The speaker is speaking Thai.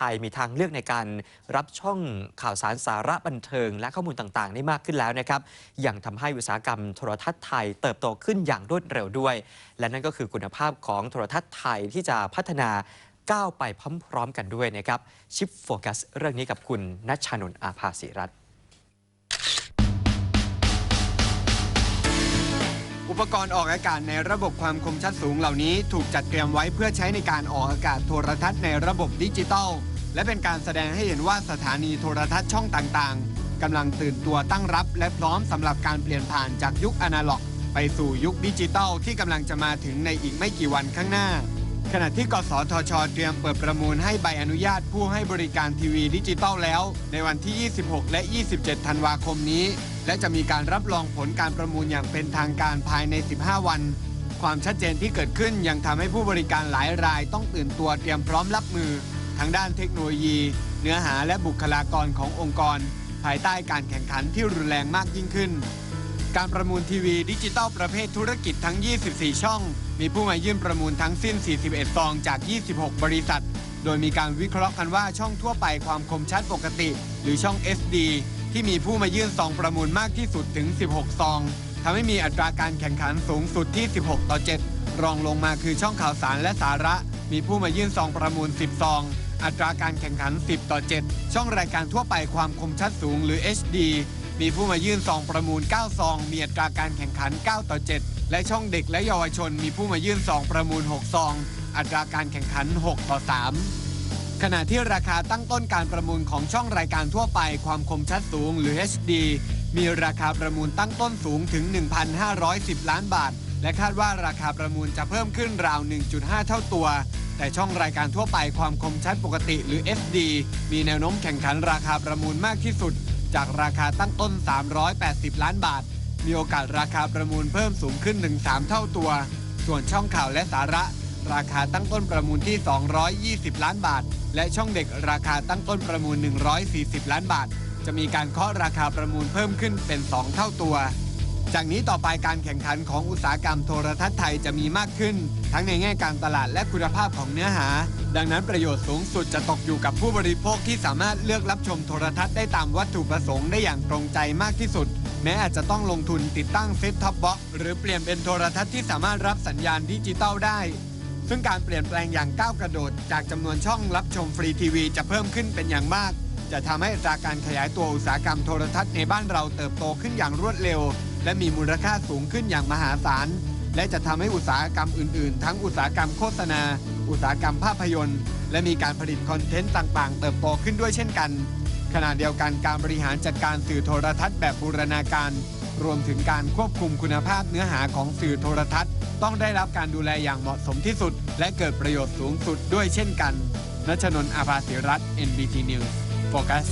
ไทยมีทางเลือกในการรับช่องข่าวสารสาระบันเทิง และข้อมูลต่างๆ ได้มากขึ้นแล้วนะครับยังทำให้อุตสาหกรรมโทรทัศน์ไทยเติบโตขึ้นอย่างรวดเร็วด้วย และนั่นก็คือคุณภาพของโทรทัศน์ไทยที่จะพัฒนาก้าวไปพร้อมๆกันด้วยนะครับ ชิปโฟกัสเรื่องนี้กับคุณนัชชานนท์อาภาศิรัตอุปกรณ์ออกอากาศในระบบความคมชัดสูงเหล่านี้ ถูกจัดเตรียมไว้เพื่อใช้ในการออกอากาศโทรทัศน์ในระบบดิจิตอล และเป็นการแสดงให้เห็นว่าสถานีโทรทัศน์ช่องต่างๆกำลังตื่นตัวตั้งรับ และพร้อมสำหรับการเปลี่ยนผ่านจากยุคอนาล็อก ไปสู่ยุคดิจิตอลที่กำลังจะมาถึงในอีกไม่กี่วันข้างหน้า ขณะที่กสทช เตรียมเปิดประมูลให้ใบอนุญาตผู้ให้บริการทีวีดิจิตอลแล้ว ในวันที่ 26 และ 27 ธันวาคมนี้ และจะมีการรับรองผลการประมูลอย่างเป็นทางการภายใน 15 วันความชัดเจนที่เกิดขึ้นยังทำให้ผู้บริการหลายรายต้องตื่นตัวเตรียมพร้อมรับมือ ทั้งด้านเทคโนโลยี เนื้อหาและบุคลากรขององค์กร ภายใต้การแข่งขันที่รุนแรงมากยิ่งขึ้น การประมูลทีวีดิจิตอลประเภทธุรกิจทั้ง 24 ช่อง มีผู้มายื่นประมูลทั้งสิ้น 41 ซองจาก 26 บริษัท โดยมีการวิเคราะห์กันว่าช่องทั่วไปความคมชัดปกติ หรือช่อง SD ที่มีผู้มายื่นซองประมูลมากที่สุดถึง 16 ซองทำให้มีอัตราการแข่งขันสูงสุดที่ 16 ต่อ 7 รองลงมาคือช่องข่าวสารและสาระ มีผู้มายื่นซองประมูล 10 ซอง อัตราการแข่งขัน 10 ต่อ 7 ช่องรายการทั่วไปความคมชัดสูงหรือ HD มีผู้มายื่นซองประมูล 9 ซอง มีอัตราการแข่งขัน 9 ต่อ 7 และช่องเด็กและเยาวชน มีผู้มายื่นซองประมูล 6 ซอง อัตราการแข่งขัน 6 ต่อ 3 ขณะที่ราคาตั้งต้นการประมูลของช่องรายการทั่วไปความคมชัดสูงหรือ HD มีราคาประมูลตั้งต้นสูงถึง 1,510 ล้านบาท และคาดว่าราคาประมูลจะเพิ่มขึ้นราว 1.5 เท่าตัว แต่ช่องรายการทั่วไปความคมชัดปกติหรือ SD มีแนวโน้มแข่งขันราคาประมูลมากที่สุด จากราคาตั้งต้น 380 ล้านบาท มีโอกาสราคาประมูลเพิ่มสูงขึ้นถึง3เท่าตัว ส่วนช่องข่าวและสาระ ราคาตั้งต้นประมูลที่ 220 ล้านบาท และช่องเด็กราคาตั้งต้นประมูล 140 ล้านบาท จะมีการเคาะราคาประมูลเพิ่มขึ้นเป็น 2 เท่าตัว จากนี้ต่อไปการแข่งขันของอุตสาหกรรมโทรทัศน์ไทยจะมีมากขึ้น ทั้งในแง่การตลาดและคุณภาพของเนื้อหา ดังนั้นประโยชน์สูงสุดจะตกอยู่กับผู้บริโภคที่สามารถเลือกรับชมโทรทัศน์ได้ตามวัตถุประสงค์ได้อย่างตรงใจมากที่สุด แม้อาจจะต้องลงทุนติดตั้งเซ็ตท็อปบ็อกหรือเปลี่ยนเป็นโทรทัศน์ที่สามารถรับสัญญาณดิจิตอลได้ ซึ่งการเปลี่ยนแปลงอย่างก้าวกระโดด จากจำนวนช่องรับชมฟรีทีวีจะเพิ่มขึ้นเป็นอย่างมาก จะทำให้อัตราการขยายตัวอุตสาหกรรมโทรทัศน์ในบ้านเราเติบโตขึ้นอย่างรวดเร็ว และมีมูลค่าสูงขึ้นอย่างมหาศาล และจะทำให้อุตสาหกรรมอื่น ๆ ทั้งอุตสาหกรรมโฆษณา อุตสาหกรรมภาพยนตร์ และมีการผลิตคอนเทนต์ต่าง ๆ เติบโตขึ้นด้วยเช่นกัน ขณะเดียวกันการบริหารจัดการสื่อโทรทัศน์แบบบูรณาการ รวมถึงการควบคุมคุณภาพเนื้อหาของสื่อโทรทัศน์ ต้องได้รับการดูแลอย่างเหมาะสมที่สุด และเกิดประโยชน์สูงสุดด้วยเช่นกันนัชนนท์อาภาศิรัตน์ NBT News โฟกัส